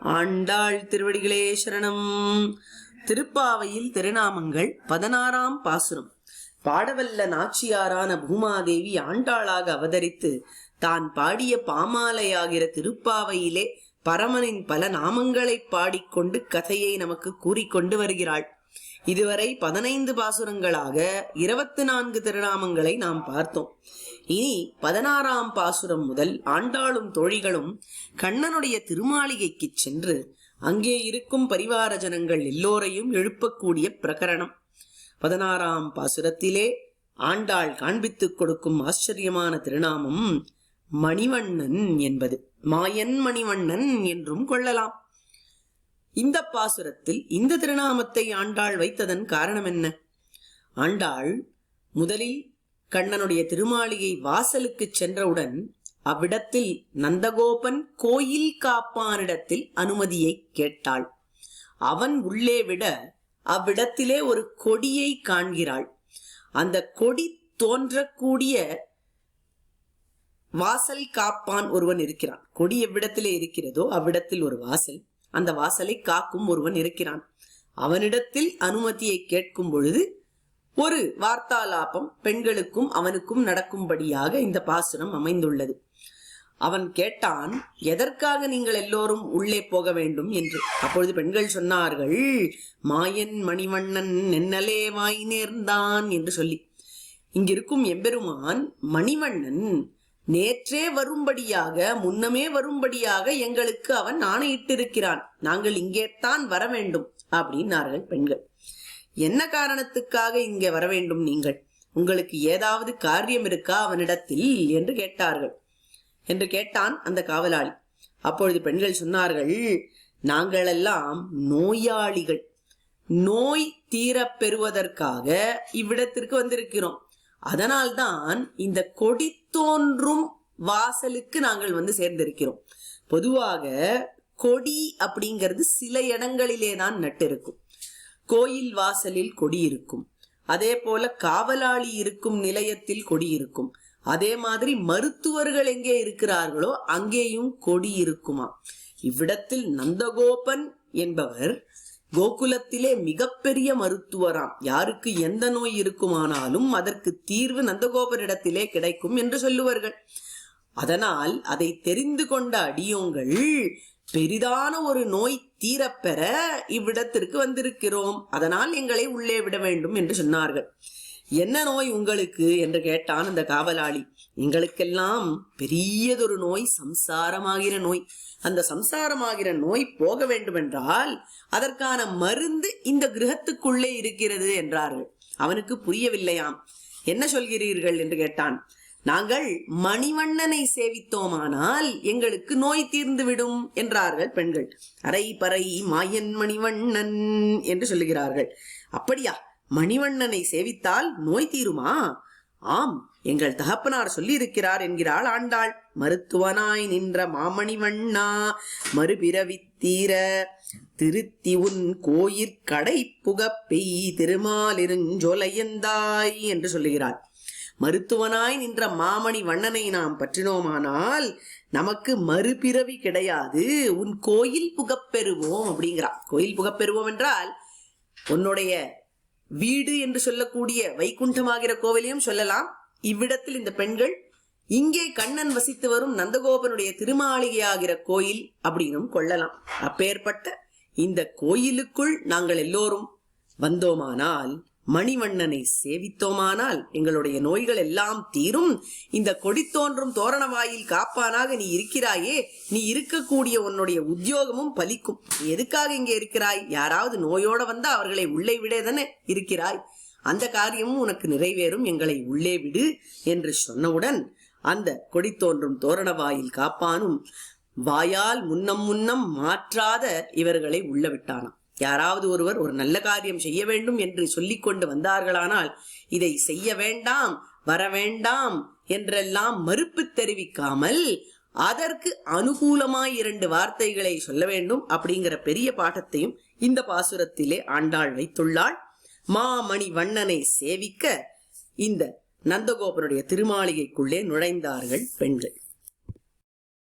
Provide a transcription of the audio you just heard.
ஆண்டாள் திருவடிகளே சரணம். திருப்பாவையில் திருநாமங்கள் பதினாறாம் பாசுரம். பாடவல்ல நாச்சியாரான பூமாதேவி ஆண்டாளாக அவதரித்து தான் பாடிய பாமாலையாகிற திருப்பாவையிலே பரமனின் பல நாமங்களைப் பாடிக்கொண்டு கதையை நமக்கு கூறிக்கொண்டு வருகிறாள். இதுவரை பதினைந்து பாசுரங்களாக இருபத்தி நான்கு திருநாமங்களை நாம் பார்த்தோம். இனி பதினாறாம் பாசுரம் முதல் ஆண்டாளும் தோழிகளும் கண்ணனுடைய திருமாளிகைக்கு சென்று அங்கே இருக்கும் பரிவார ஜனங்கள் எல்லோரையும் எழுப்பக்கூடிய பிரகரணம். பதினாறாம் பாசுரத்திலே ஆண்டாள் காண்பித்துக் கொடுக்கும் ஆச்சரியமான திருநாமம் மணிவண்ணன் என்பது. மாயன் மணிவண்ணன் என்றும் கொள்ளலாம். இந்த பாசுரத்தில் இந்த திருநாமத்தை ஆண்டாள் வைத்ததன் காரணம் என்ன? ஆண்டாள் முதலில் கண்ணனுடைய திருமாளிகை வாசலுக்கு சென்றவுடன் அவ்விடத்தில் நந்தகோபன் கோயில் காப்பானிடத்தில் அனுமதியை கேட்டாள். அவன் உள்ளே விட அவ்விடத்திலே ஒரு கொடியை காண்கிறாள். அந்த கொடி தோன்றக்கூடிய வாசல் காப்பான் ஒருவன் இருக்கிறான். கொடி எவ்விடத்திலே இருக்கிறதோ அவ்விடத்தில் ஒரு வாசல். அந்த வாசலை காக்கும் ஒருவன் இருக்கிறான். அவனிடத்தில் அனுமதியை கேட்கும் பொழுது ஒரு வார்த்தாலாபம் பெண்களுக்கும் அவனுக்கும் நடக்கும்படியாக இந்த பாசுரம் அமைந்துள்ளது. அவன் கேட்டான் எதற்காக நீங்கள் எல்லோரும் உள்ளே போக வேண்டும்? என்று. அப்பொழுது பெண்கள் சொன்னார்கள் மாயன் மணிவண்ணன் நென்னலே வாய் நேர்ந்தான் என்று சொல்லி. இங்கிருக்கும் எம்பெருமான் மணிவண்ணன் நேற்றே வரும்படியாக முன்னமே வரும்படியாக எங்களுக்கு அவன் ஆணையிட்டிருக்கிறான். நாங்கள் இங்கேத்தான் வர வேண்டும் அப்படின்னார்கள் பெண்கள். என்ன காரணத்துக்காக இங்கே வர வேண்டும் நீங்கள்? உங்களுக்கு ஏதாவது காரியம் இருக்கா அவனிடத்தில்? என்று கேட்டார்கள். என்று கேட்டான் அந்த காவலாளி. அப்பொழுது பெண்கள் சொன்னார்கள் நாங்களெல்லாம் நோயாளிகள். நோய் தீரப் பெறுவதற்காக இவ்விடத்திற்கு வந்திருக்கிறோம். அதனால்தான் இந்த கொடி தோன்றும் வாசலுக்கு நாங்கள் வந்து சேர்ந்திருக்கிறோம். பொதுவாக கொடி அப்படிங்கிறது சில இடங்களிலே தான் நட்டிருக்கும் கோயில் வாசலில் கொடி இருக்கும். அதே போல காவலாளி இருக்கும் நிலையத்தில் கொடி இருக்கும். அதே மாதிரி மருத்துவர்கள் எங்கே இருக்கிறார்களோ அங்கேயும் கொடி இருக்குமா இவ்விடத்தில் நந்தகோபன் என்பவர் கோகுலத்திலே மிகப்பெரிய மருத்துவராம். யாருக்கு எந்த நோய் இருக்குமானாலும் அதற்கு தீர்வு நந்தகோபரிடத்திலே கிடைக்கும் என்று சொல்லுவார்கள். அதனால் அதை தெரிந்து கொண்ட அடியோங்கள் பெரிதான ஒரு நோய் தீரப்பெற இவ்விடத்திற்கு வந்திருக்கிறோம். அதனால் எங்களை உள்ளே விட வேண்டும் என்று சொன்னார்கள். என்ன நோய் உங்களுக்கு? என்று கேட்டான் அந்த காவலாளி. எங்களுக்கெல்லாம் பெரியதொரு நோய் சம்சாரமாகிற நோய். அந்த சம்சாரமாகிற நோய் போக வேண்டுமென்றால் அதற்கான மருந்து இந்த கிரகத்துக்குள்ளே இருக்கிறது என்றார்கள். அவனுக்கு புரியவில்லையாம். என்ன சொல்கிறீர்கள்? என்று கேட்டான். நாங்கள் மணிவண்ணனை சேவித்தோமானால் எங்களுக்கு நோய் தீர்ந்து விடும் என்றார்கள் பெண்கள். அரை பறை மாயன் மணிவண்ணன் என்று சொல்லுகிறார்கள். அப்படியா? மணிவண்ணனை சேவித்தால் நோய் தீருமா? ஆம் எங்கள் தகப்பனார் சொல்லியிருக்கிறார் என்கிறாள் ஆண்டாள். மருத்துவனாய் நின்ற மாமணிவண்ணா மறுபிறவி தீர திருத்தி உன் கோயிற்கடை புகப்பெய் திருமாலிருஞ்சொலையந்தாய் என்று சொல்லுகிறாள் மருத்துவனாய் நின்ற மாமணி வண்ணனை நாம் பற்றினோமானால் நமக்கு மறுபிறவி கிடையாது. உன் கோயில் புகப்பெறுவோம் அப்படிங்கிறான் கோயில் புகப்பெறுவோம் என்றால் உன்னுடைய வீடு என்று சொல்லக்கூடிய வைகுண்டமாகிற கோவிலையும் சொல்லலாம். இவ்விடத்தில் இந்த பெண்கள் இங்கே கண்ணன் வசித்து வரும் நந்தகோபனுடைய திருமாளிகையாகிற கோயில் அப்படின்னும் கொள்ளலாம். அப்பேற்பட்ட இந்த கோயிலுக்குள் நாங்கள் எல்லோரும் வந்தோமானால் மணிவண்ணனை சேவித்தோமானால் எங்களுடைய நோய்கள் எல்லாம் தீரும். இந்த கொடி தோன்றும் தோரண வாயில் காப்பானாக நீ இருக்கிறாயே. நீ இருக்கக்கூடிய உன்னுடைய உத்தியோகமும் பலிக்கும். நீ எதுக்காக இங்கே இருக்கிறாய்? யாராவது நோயோட வந்தா அவர்களை உள்ளே விடேதானே இருக்கிறாய். அந்த காரியமும் உனக்கு நிறைவேறும். எங்களை உள்ளே விடு என்று சொன்னவுடன் அந்த கொடி தோன்றும் தோரண வாயில் காப்பானும். வாயால் முன்னம் முன்னம் மாற்றாத இவர்களை உள்ள விட்டானாம். யாராவது ஒருவர் ஒரு நல்ல காரியம் செய்ய வேண்டும் என்று சொல்லிக்கொண்டு வந்தார்களானால் இதை செய்ய வேண்டாம் வர வேண்டாம் என்றெல்லாம் மறுப்பு தெரிவிக்காமல் அதற்கு அனுகூலமாய் இரண்டு வார்த்தைகளை சொல்ல வேண்டும் அப்படிங்கிற பெரிய பாட்டத்தையும் இந்த பாசுரத்திலே ஆண்டாள் வைத்துள்ளாள். மாமணி வண்ணனை சேவிக்க இந்த நந்தகோபனுடைய திருமாளிகைக்குள்ளே நுழைந்தார்கள் பெண்கள்.